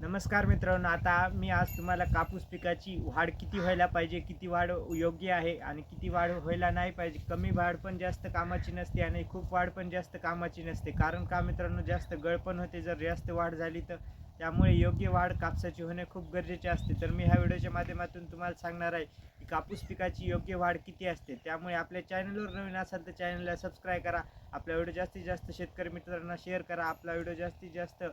नमस्कार मित्रांनो आता मी आज तुम्हाला कापूस पिकाची वाढ किती व्हायला पाहिजे किती वाढ योग्य आहे आणि किती वाढ व्हायला नाही पाहिजे कमी वाढ पण जास्त कामाची नसते आणि खूप वाढ पण जास्त कामाची नसते. कारण का मित्रांनो जास्त गळपण होते जर जास्त वाढ झाली तर. त्यामुळे योग्य वाढ कापसाची होणे खूप गरजेचे असते. तर मी ह्या व्हिडिओच्या माध्यमातून तुम्हाला सांगणार आहे की कापूस पिकाची योग्य वाढ किती असते. त्यामुळे आपल्या चॅनलवर नवीन असाल तर चॅनलला सबस्क्राईब करा. आपला व्हिडिओ जास्तीत जास्त शेतकरी मित्रांना शेअर करा. आपला व्हिडिओ जास्तीत जास्त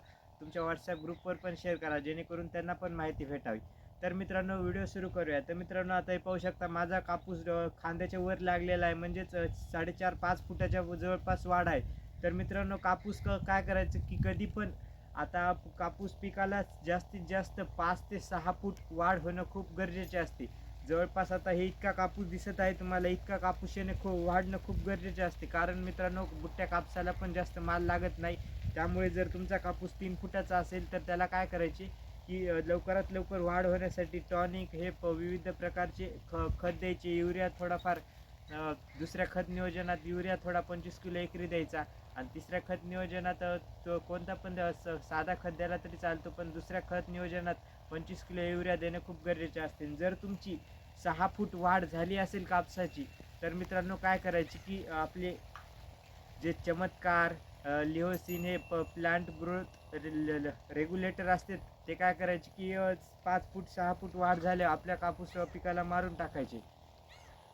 तुमच्या व्हॉट्सअप ग्रुपवर पण शेअर करा जेणेकरून त्यांना पण माहिती भेटावी. तर मित्रांनो व्हिडिओ सुरू करूया. तर मित्रांनो आता हे पाहू शकता माझा कापूस खांद्याच्या वर लागलेला आहे. म्हणजेच साडेचार पाच फुटाच्या जवळपास वाढ आहे. तर मित्रांनो कापूस क काय करायचं की कधी पण आता कापूस पिकाला जास्तीत जास्त पाच ते सहा फूट वाढ होणं खूप गरजेचे असते. जवळपास आता हे इतका कापूस दिसत आहे तुम्हाला इतका कापूस येणे खूप वाढणं खूप गरजेचे असते. कारण मित्रांनो बुट्ट्या कापसाला पण जास्त माल लागत नाही. त्यामुळे जर तुमचा कापूस तीन फुटाचा असेल तर त्याला काय करायचे की लवकरात लवकर वाढ होण्यासाठी टॉनिक हे प विविध प्रकारचे ख खत द्यायचे युरिया थोडाफार दुसऱ्या खत नियोजनात युरिया थोडा पंचवीस किलो एकरी द्यायचा. आणि तिसऱ्या खत नियोजनात तो कोणता पण साधा खत द्यायला तरी चालतो पण दुसऱ्या खत नियोजनात पंचवीस किलो युरिया देणे खूप गरजेचे असते. जर तुमची सहा फूट वाढ झाली असेल कापसाची तर मित्रांनो काय करायची की आपले जे चमत्कार अ, लिओसिन हे प प्लांट ग्रोथ रेग्युलेटर असते ते काय करायचे की पाच फूट सहा फूट वाढ झाल्या आपल्या कापूस पिकाला मारून टाकायचे.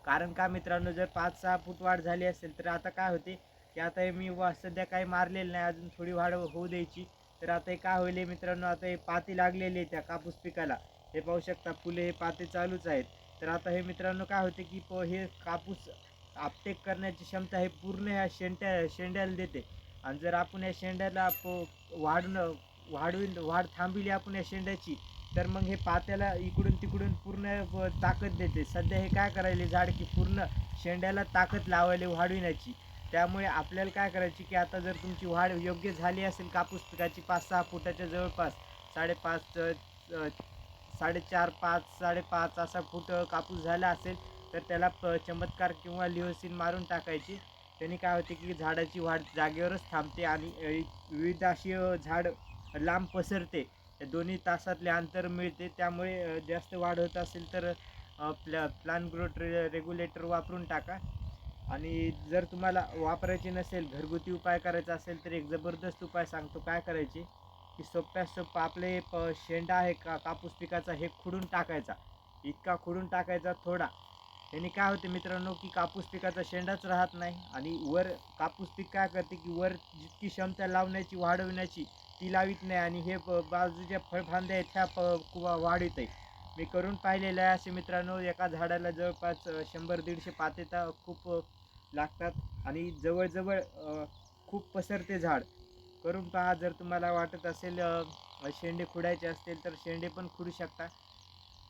कारण का मित्रांनो जर पाच सहा फूट वाढ झाली असेल तर आता काय होते की आता हे मी वा सध्या काही मारलेलं नाही अजून थोडी वाढ होऊ द्यायची. तर आता हे काय होईल मित्रांनो आता हे पाती लागलेली आहे त्या कापूस पिकाला. हे पाहू शकता फुले हे पाते चालूच आहेत. तर आता हे मित्रांनो काय होते की प हे कापूस आपटेक करण्याची क्षमता हे पूर्ण ह्या शेंड्या शेंड्याला देते. आणि जर आपण या शेंड्याला प वाढणं वाढविल वाढ थांबविली आपण या शेंड्याची तर मग हे पात्याला इकडून तिकडून पूर्ण ताकद देते. सध्या हे काय करायले झाड की पूर्ण शेंड्याला ताकद लावायला वाढविण्याची. त्यामुळे आपल्याला काय करायची की आता जर तुमची वाढ योग्य झाली असेल कापूस पिकाची पाच सहा फुटाच्या जवळपास साडेपाच साडेचार पाच साडेपाच असा फूट कापूस झाला असेल तर त्याला प चमत्कार किंवा लिओसिन मारून टाकायची. त्यांनी काय होते की झाडाची वाढ जागेवरच थांबते आणि विविध अशी झाड लांब पसरते. दोन्ही तासातले अंतर मिळते. त्यामुळे जास्त वाढ होत असेल तर प्ला प्लान ग्रोथ रे रेग्युलेटर वापरून टाका. आणि जर तुम्हाला वापरायचे नसेल घरगुती उपाय करायचा असेल तर एक जबरदस्त उपाय सांगतो काय करायचे? की सोप्या सोपं आपले प शेंडा आहे का कापूस पिकाचा हे खुडून टाकायचा. इतका खुडून टाकायचा थोडा. याने काय होते मित्रांनो की कापूस पिकाचा शेंडाच राहत नाही. आणि वर कापूस पीक काय करते की वर जितकी क्षमता लावण्याची वाढवण्याची ती लावित नाही आणि हे ब- बाजूच्या फळफांद्या आहेत ह्या प वाढीत आहे मी करून पाहिलेलं आहे असे मित्रांनो एका झाडाला जवळपास शंभर दीडशे पातेता खूप लागतात. आणि जवळजवळ खूप पसरते झाड. करून पहा जर तुम्हाला वाटत असेल शेंडे खुडायचे असतील तर शेंडे पण खुडू शकता.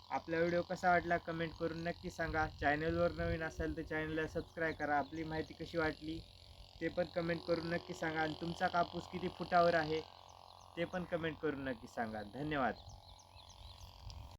आपला व्हिडिओ कसा वाटला कमेंट करून नक्की सांगा. चॅनलवर नवीन असेल तर चॅनलला सबस्क्राईब करा. आपली माहिती कशी वाटली ते पण कमेंट करून नक्की सांगा. आणि तुमचा कापूस किती फुटावर आहे? ते पण कमेंट करून नक्की सांगा. धन्यवाद.